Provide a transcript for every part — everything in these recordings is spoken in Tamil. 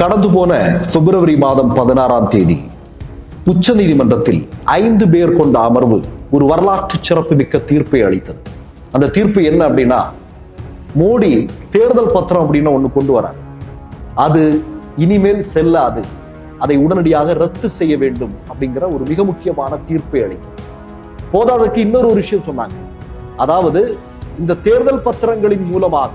கடந்து போன பிப்ரவரி மாதம் பதினாறாம் தேதி உச்ச நீதிமன்றத்தில் ஐந்து பேர் கொண்ட அமர்வு ஒரு வரலாற்று சிறப்புமிக்க தீர்ப்பை அளித்தது. அந்த தீர்ப்பு என்ன அப்படின்னா மோடி தேர்தல் பத்திரம் அப்படின்னு ஒண்ணு கொண்டு வரார். அது இனிமேல் செல்லாது. அதை உடனடியாக ரத்து செய்ய வேண்டும் அப்படிங்கிற ஒரு மிக முக்கியமான தீர்ப்பை அளித்தது. போதாதற்கு இன்னொரு ஒரு விஷயம் சொன்னாங்க. அதாவது இந்த தேர்தல் பத்திரங்களின் மூலமாக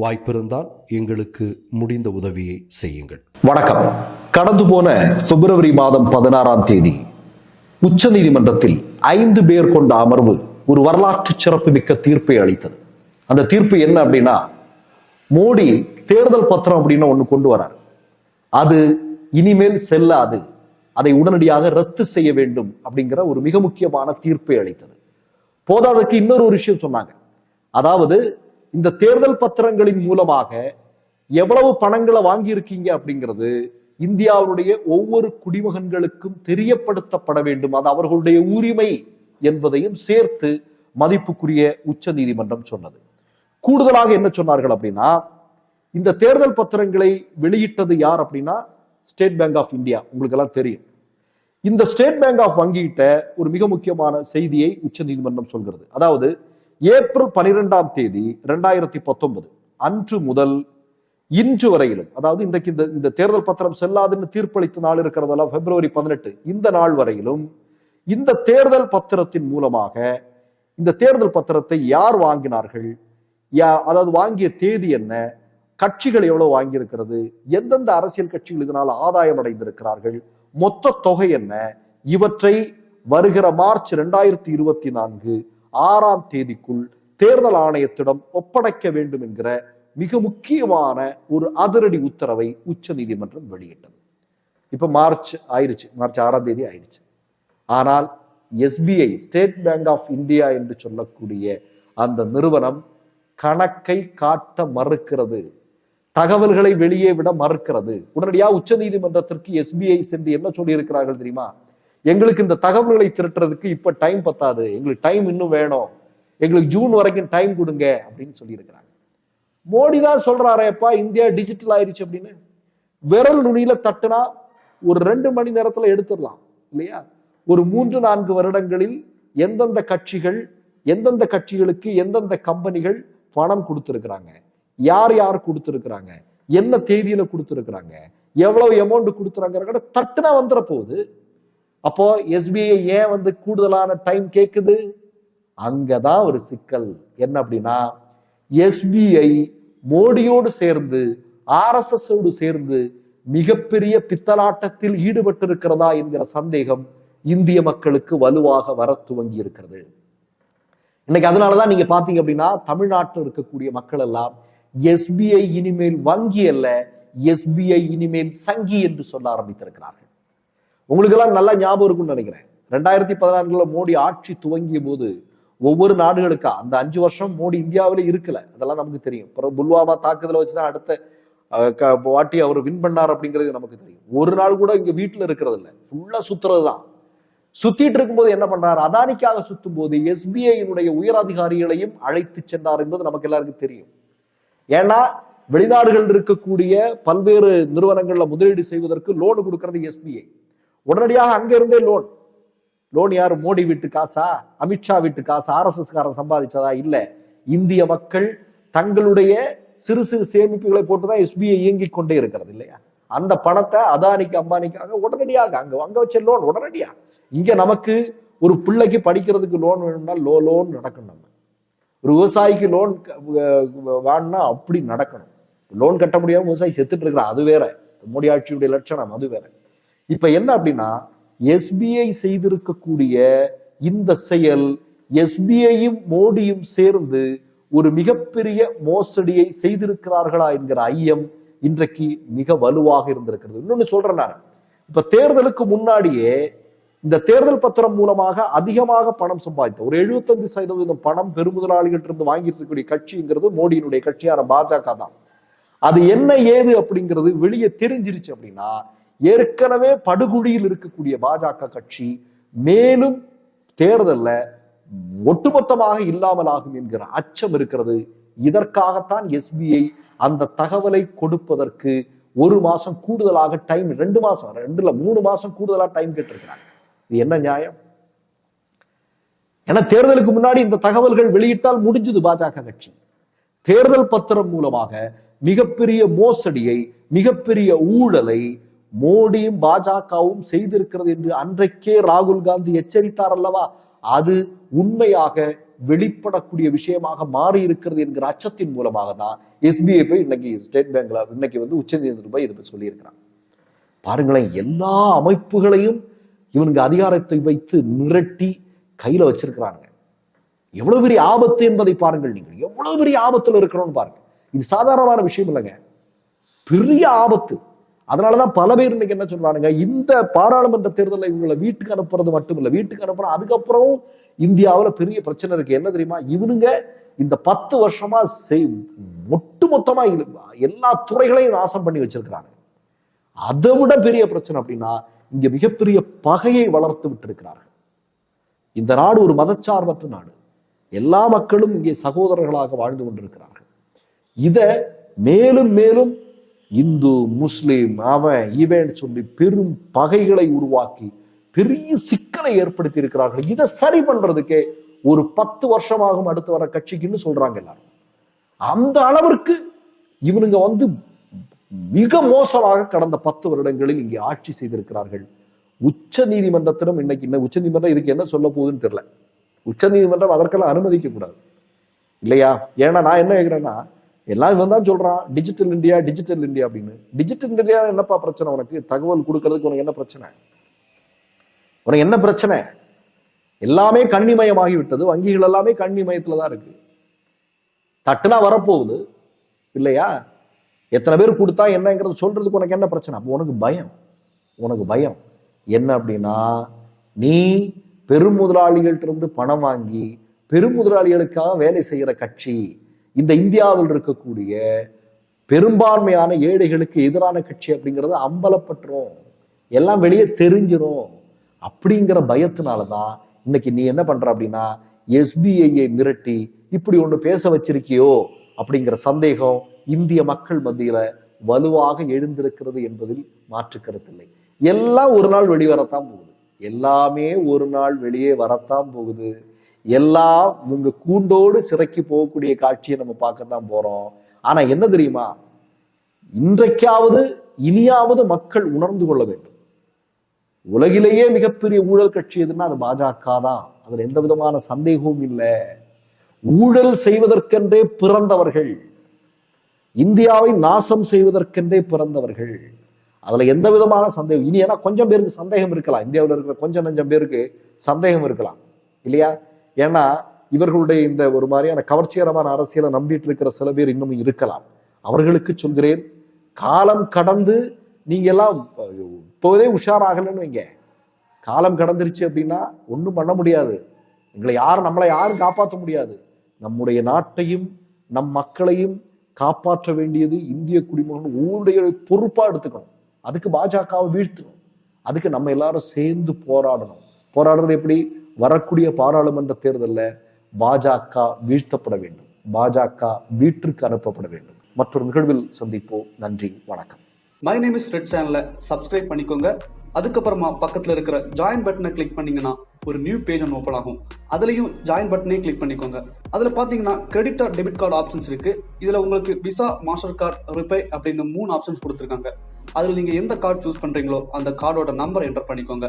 வாய்ப்பிருந்தால் எங்களுக்கு முடிந்த உதவியை செய்யுங்கள். வணக்கம். கடந்து போன பிப்ரவரி மாதம் பதினாறாம் தேதி உச்ச நீதிமன்றத்தில் ஐந்து பேர் கொண்ட அமர்வு ஒரு வரலாற்று சிறப்புமிக்க தீர்ப்பை அளித்தது. அந்த தீர்ப்பு என்ன அப்படின்னா மோடி தேர்தல் பத்திரம் அப்படின்னு ஒன்று கொண்டு வரார். அது இனிமேல் செல்லாது. அதை உடனடியாக ரத்து செய்ய வேண்டும் அப்படிங்கிற ஒரு மிக முக்கியமான தீர்ப்பை அளித்தது. போதாதற்கு இன்னொரு ஒரு விஷயம் சொன்னாங்க. அதாவது இந்த தேர்தல் பத்திரங்களின் மூலமாக எவ்வளவு பணங்களை வாங்கியிருக்கீங்க அப்படிங்கிறது இந்தியாவுடைய ஒவ்வொரு குடிமகன்களுக்கும் தெரியப்படுத்தப்பட வேண்டும். அது அவர்களுடைய உரிமை என்பதையும் சேர்த்து மதிப்புக்குரிய உச்ச நீதிமன்றம் சொன்னது. கூடுதலாக என்ன சொன்னார்கள் அப்படின்னா இந்த தேர்தல் பத்திரங்களை வெளியிட்டது யார் அப்படின்னா ஸ்டேட் பேங்க் ஆஃப் இந்தியா உங்களுக்கு எல்லாம் தெரியும். இந்த ஸ்டேட் பேங்க் ஆஃப் வங்கியிட்ட ஒரு மிக முக்கியமான செய்தியை உச்ச நீதிமன்றம் சொல்கிறது. அதாவது ஏப்ரல் பனிரெண்டாம் தேதி ரெண்டாயிரத்தி பத்தொன்பது அன்று முதல் இன்று வரையிலும் அதாவது இன்றைக்கு இந்த இந்த தேர்தல் பத்திரம் செல்லாதுன்னு தீர்ப்பளித்த நாள் இருக்கிறதெல்லாம் பிப்ரவரி பதினெட்டு இந்த நாள் வரையிலும் இந்த தேர்தல் பத்திரத்தின் மூலமாக இந்த தேர்தல் பத்திரத்தை யார் வாங்கினார்கள் யா அதாவது வாங்கிய தேதி என்ன கட்சிகள் எவ்வளவு வாங்கியிருக்கிறது எந்தெந்த அரசியல் கட்சிகள் இதனால் ஆதாயம் அடைந்திருக்கிறார்கள் மொத்த தொகை என்ன இவற்றை வருகிற மார்ச் ரெண்டாயிரத்தி இருபத்தி நான்கு ஆறாம் தேதிக்குள் தேர்தல் ஆணையத்திடம் ஒப்படைக்க வேண்டும் என்கிற மிக முக்கியமான ஒரு அதிரடி உத்தரவை உச்ச நீதிமன்றம் வெளியிட்டது. இப்ப மார்ச் ஆயிடுச்சு மார்ச் ஆறாம் தேதி ஆயிடுச்சு ஆனால் SBI state bank of India என்று சொல்லக்கூடிய அந்த நிறுவனம் கணக்கை காட்ட மறுக்கிறது. தகவல்களை வெளியே விட மறுக்கிறது. உடனடியாக உச்ச நீதிமன்றத்திற்கு எஸ்பிஐ சென்று என்ன சொல்லியிருக்கிறார்கள் தெரியுமா? எங்களுக்கு இந்த தகவல்களை திரட்டுறதுக்கு இப்ப டைம் பத்தாது. எங்களுக்கு டைம் இன்னும் வேணும். எங்களுக்கு ஜூன் வரைக்கும் டைம் கொடுங்க அப்படின்னு சொல்லியிருக்கிறாங்க. மோடி தான் சொல்றாரேப்பா இந்தியா டிஜிட்டல் ஆயிடுச்சு அப்படின்னு. விரல் நுனியில தட்டுனா ஒரு ரெண்டு மணி நேரத்துல எடுத்துடலாம் இல்லையா? ஒரு மூன்று நான்கு வருடங்களில் எந்தெந்த கட்சிகள் எந்தெந்த கட்சிகளுக்கு எந்தெந்த கம்பெனிகள் பணம் கொடுத்துருக்குறாங்க? யார் யார் கொடுத்துருக்குறாங்க? என்ன தேதியில கொடுத்துருக்குறாங்க? எவ்வளவு அமௌண்ட் கொடுத்துறாங்க தட்டுனா வந்துட போகுது. அப்போ எஸ்பிஐ ஏன் வந்து கூடுதலான டைம் கேட்குது அங்கதான் ஒரு சிக்கல். என்ன அப்படின்னா எஸ்பிஐ மோடியோடு சேர்ந்து ஆர்எஸ்எஸோடு சேர்ந்து மிகப்பெரிய பித்தலாட்டத்தில் ஈடுபட்டிருக்கிறதா என்கிற சந்தேகம் இந்திய மக்களுக்கு வலுவாக வர துவங்கி இருக்கிறது. இன்னைக்கு அதனாலதான் நீங்க பாத்தீங்க அப்படின்னா தமிழ்நாட்டில் இருக்கக்கூடிய மக்கள் எல்லாம் எஸ்பிஐ இனிமேல் வங்கி அல்ல எஸ்பிஐ இனிமேல் சங்கி என்று சொல்ல ஆரம்பித்திருக்கிறார்கள். உங்களுக்கு எல்லாம் நல்லா ஞாபகம் இருக்கும்னு நினைக்கிறேன். ரெண்டாயிரத்தி பதினான்குல மோடி ஆட்சி துவங்கிய போது ஒவ்வொரு நாடுகளுக்கா அந்த அஞ்சு வருஷம் மோடி இந்தியாவில இருக்கல. அதெல்லாம் நமக்கு தெரியும். அப்புறம் புல்வாமா தாக்குதலை வச்சுதான் அடுத்த க- வாட்டி அவர் வின் பண்ணார் அப்படிங்கிறது நமக்கு தெரியும். ஒரு நாள் கூட இங்க வீட்டுல இருக்கிறது இல்லை ஃபுல்லா சுத்துறது தான் சுத்திட்டு இருக்கும்போது என்ன பண்றாரு? அதானிக்காக சுத்தும் போது எஸ்பிஐனுடைய உயர் அதிகாரிகளையும் அழைத்து சென்றார் என்பது நமக்கு எல்லாருக்கும் தெரியும். ஏன்னா வெளிநாடுகள் இருக்கக்கூடிய பல்வேறு நிறுவனங்கள்ல முதலீடு செய்வதற்கு லோன் கொடுக்கறது எஸ்பிஐ உடனடியாக அங்கிருந்தே லோன் லோன் யார்? மோடி வீட்டு காசா? அமித்ஷா வீட்டு காசா? ஆர்எஸ்எஸ் காரன் சம்பாதிச்சதா? இல்லை. இந்திய மக்கள் தங்களுடைய சிறு சிறு சேமிப்புகளை போட்டுதான் எஸ்பிஐ இயங்கிக் கொண்டே இருக்கிறது இல்லையா? அந்த பணத்தை அதானிக்கு அம்பானிக்காக உடனடியாக அங்க அங்க வச்ச லோன் உடனடியா. இங்க நமக்கு ஒரு பிள்ளைக்கு படிக்கிறதுக்கு லோன் வேணும்னா லோ லோன் நடக்கணும் நம்ம. ஒரு விவசாயிக்கு லோன் வேணும்னா அப்படி நடக்கணும். லோன் கட்ட முடியாம விவசாயி செத்துட்டு இருக்கிறான் அது வேற. மோடி ஆட்சியுடைய லட்சணம் அது வேற. இப்ப என்ன அப்படின்னா எஸ்பிஐ செய்திருக்கக்கூடிய இந்த செயல் எஸ்பிஐயும் மோடியும் சேர்ந்து ஒரு மிகப்பெரிய மோசடியை செய்திருக்கிறார்களா என்கிற ஐயம் இன்றைக்கு மிக வலுவாக இருந்திருக்கிறது. இன்னொன்னு சொல்றேன் நான். இப்ப தேர்தலுக்கு முன்னாடியே இந்த தேர்தல் பத்திரம் மூலமாக அதிகமாக பணம் சம்பாதித்த ஒரு 75% சதவீதம் பணம் பெருமுதலாளிகள் இருந்து வாங்கிட்டு இருக்கக்கூடிய கட்சிங்கிறது மோடியினுடைய கட்சியான பாஜக தான். அது என்ன ஏது அப்படிங்கிறது வெளியே தெரிஞ்சிருச்சு அப்படின்னா ஏற்கனவே படுகுழியில் இருக்கக்கூடிய பாஜக கட்சி மேலும் தேர்தல்ல ஒட்டுமொத்தமாக இல்லாமல் ஆகும் என்கிற அச்சம் இருக்கிறது. இதற்காகத்தான் எஸ்பிஐ அந்த தகவலை கொடுப்பதற்கு ஒரு மாசம் கூடுதலாக டைம் ரெண்டு மாசம் ரெண்டுல மூணு மாசம் கூடுதலா டைம் கேட்டிருக்கிறாங்க. இது என்ன நியாயம்? ஏன்னா தேர்தலுக்கு முன்னாடி இந்த தகவல்கள் வெளியிட்டால் முடிஞ்சது பாஜக கட்சி. தேர்தல் பத்திரம் மூலமாக மிகப்பெரிய மோசடியை மிகப்பெரிய ஊழலை மோடியும் பாஜகவும் செய்திருக்கிறது என்று அன்றைக்கே ராகுல் காந்தி எச்சரித்தார் அல்லவா? அது உண்மையாக வெளிப்படக்கூடிய விஷயமாக மாறி இருக்கிறது என்கிற அச்சத்தின் மூலமாக தான் எஸ்பிஐ போய் இன்னைக்கு ஸ்டேட் பேங்க்ல இன்னைக்கு வந்து உச்சநீதிமன்றம் போய் இதை போய் சொல்லியிருக்கிறாங்க பாருங்களேன் எல்லா அமைப்புகளையும் இவனுங்க அதிகாரத்தை வைத்து மிரட்டி கையில வச்சிருக்கிறாங்க எவ்வளவு பெரிய ஆபத்து என்பதை பாருங்கள் நீங்கள். எவ்வளவு பெரிய ஆபத்துல இருக்கிறோம்னு பாருங்க. இது சாதாரணமான விஷயம் இல்லைங்க. பெரிய ஆபத்து. அதனாலதான் பல பேர் இன்னைக்கு என்ன சொல்றானுங்க இந்த பாராளுமன்ற தேர்தலில் இவங்களை வீட்டுக்கு அனுப்புறது மட்டும் இல்ல வீட்டுக்கு அனுப்புறோம் அதுக்கப்புறம் இந்தியாவுல பெரிய பிரச்சனை இருக்கு. என்ன தெரியுமா? இவனுங்க இந்த பத்து வருஷமா செய் ஒட்டு மொத்தமா எல்லா துறைகளையும் நாசம் பண்ணி வச்சிருக்கிறாங்க. அதை விட பெரிய பிரச்சனை அப்படின்னா இங்க மிகப்பெரிய பகையை வளர்த்து விட்டிருக்கிறார்கள். இந்த நாடு ஒரு மதச்சார்பற்ற நாடு. எல்லா மக்களும் இங்கே சகோதரர்களாக வாழ்ந்து கொண்டிருக்கிறார்கள். இத மேலும் மேலும் இந்து முஸ்லீம் அவன் இவன் சொல்லி பெரும் பகைகளை உருவாக்கி பெரிய சிக்கலை ஏற்படுத்தி இருக்கிறார்கள் இதை சரி பண்றதுக்கே ஒரு பத்து வருஷமாகும் அடுத்து வர கட்சிக்குன்னு சொல்றாங்க எல்லாரும். அந்த அளவிற்கு இவனுங்க வந்து மிக மோசமாக கடந்த பத்து வருடங்களில் இங்கே ஆட்சி செய்திருக்கிறார்கள். உச்ச நீதிமன்றத்திடம் இன்னைக்கு என்ன உச்ச நீதிமன்றம் இதுக்கு என்ன சொல்ல போகுதுன்னு தெரியல. உச்ச நீதிமன்றம் அதற்கெல்லாம் அனுமதிக்க கூடாது இல்லையா? ஏன்னா நான் என்ன கேட்கிறேன்னா எல்லாம் இவன் தான் சொல்றான் டிஜிட்டல் இந்தியா டிஜிட்டல் இந்தியா அப்படின்னு. டிஜிட்டல் இந்தியா என்னப்பா பிரச்சனை உனக்கு? தகவல் கொடுக்கறதுக்கு உனக்கு என்ன பிரச்சனை? உனக்கு என்ன பிரச்சனை? எல்லாமே கண்ணிமயமாகி விட்டது வங்கிகள் எல்லாமே கண்ணிமயத்துல தான் இருக்கு. தட்டுனா வரப்போகுது. இல்லையா? எத்தனை பேர் கொடுத்தா என்னங்கிறது சொல்றதுக்கு உனக்கு என்ன பிரச்சனை? அப்போ உனக்கு பயம். உனக்கு பயம். என்ன அப்படின்னா நீ பெருமுதலாளிகள்ட்ட இருந்து பணம் வாங்கி பெருமுதலாளிகளுக்காக வேலை செய்கிற கட்சி இந்த இந்தியாவில் இருக்கக்கூடிய பெரும்பான்மையான ஏழைகளுக்கு எதிரான கட்சி அப்படிங்கிறது அம்பலப்பட்டுரும். எல்லாம் வெளியே தெரிஞ்சிரும். அப்படிங்கிற பயத்தினாலதான் இன்னைக்கு நீ என்ன பண்ற அப்படின்னா எஸ்பிஐயை மிரட்டி இப்படி ஒன்று பேச வச்சிருக்கியோ அப்படிங்கிற சந்தேகம் இந்திய மக்கள் மத்தியில வலுவாக எழுந்திருக்கிறது என்பதில் மாற்று கருத்தில்லை எல்லாம் ஒரு நாள் வெளிவரத்தான் போகுது. எல்லாமே ஒரு நாள் வெளியே வரத்தான் போகுது. எல்லாம் இவங்க கூண்டோடு சிறைக்கு போகக்கூடிய காட்சியை நம்ம பார்க்க தான் போறோம். ஆனா என்ன தெரியுமா? இன்றைக்காவது இனியாவது மக்கள் உணர்ந்து கொள்ள வேண்டும். உலகிலேயே மிகப்பெரிய ஊழல் கட்சி எதுன்னா அது பாஜக தான். அதுல எந்த விதமான சந்தேகமும் இல்லை. ஊழல் செய்வதற்கென்றே பிறந்தவர்கள். இந்தியாவை நாசம் செய்வதற்கென்றே பிறந்தவர்கள். அதுல எந்த விதமான சந்தேகம் இனி ஏன்னா கொஞ்சம் பேருக்கு சந்தேகம் இருக்கலாம். இந்தியாவில் இருக்கிற கொஞ்சம் நஞ்சம் பேருக்கு சந்தேகம் இருக்கலாம். இல்லையா? ஏன்னா இவர்களுடைய இந்த ஒரு மாதிரியான கவர்ச்சிகரமான அரசியலை நம்பிட்டு இருக்கிற சில பேர் இன்னும் இருக்கலாம். அவர்களுக்கு சொல்கிறேன் காலம் கடந்து நீங்க எல்லாம் இப்போதே உஷாராகலன்னு வைங்க. காலம் கடந்துருச்சு அப்படின்னா ஒன்றும் பண்ண முடியாது. எங்களை யாரும் நம்மளை யாரும் காப்பாற்ற முடியாது. நம்முடைய நாட்டையும் நம் மக்களையும் காப்பாற்ற வேண்டியது இந்திய குடிமகன் ஒவ்வொருடைய பொறுப்பா எடுத்துக்கணும். அதுக்கு பாஜகவை வீழ்த்தணும். அதுக்கு நம்ம எல்லாரும் சேர்ந்து போராடணும். போராடுறது எப்படி? வரக்கூடிய பாராளுமன்ற தேர்தலில் பாஜக வீழ்த்தப்பட வேண்டும். பாஜக வீட்டிற்கு அனுப்பப்பட வேண்டும். மற்றொரு நிகழ்வில் சந்திப்போம். நன்றி. வணக்கம். மை நேம் இஸ் ரெட் சேனலை சப்ஸ்கிரைப் பண்ணிக்கோங்க. அதுக்கப்புறமா பக்கத்தில் இருக்கிற ஜாயின் பட்டனை கிளிக் பண்ணீங்கன்னா ஒரு நியூ பேஜ் ஒன்று ஓப்பன் ஆகும். அதுலேயும் ஜாயின் பட்டனே கிளிக் பண்ணிக்கோங்க. அதில் பார்த்தீங்கன்னா credit or debit card options இருக்கு. இதில் உங்களுக்கு விசா மாஸ்டர் கார்டு ரிப்பே அப்படின்னு மூணு ஆப்ஷன்ஸ் கொடுத்துருக்காங்க. அதில் நீங்கள் எந்த கார்டு சூஸ் பண்ணுறீங்களோ அந்த கார்டோட நம்பர் என்டர் பண்ணிக்கோங்க.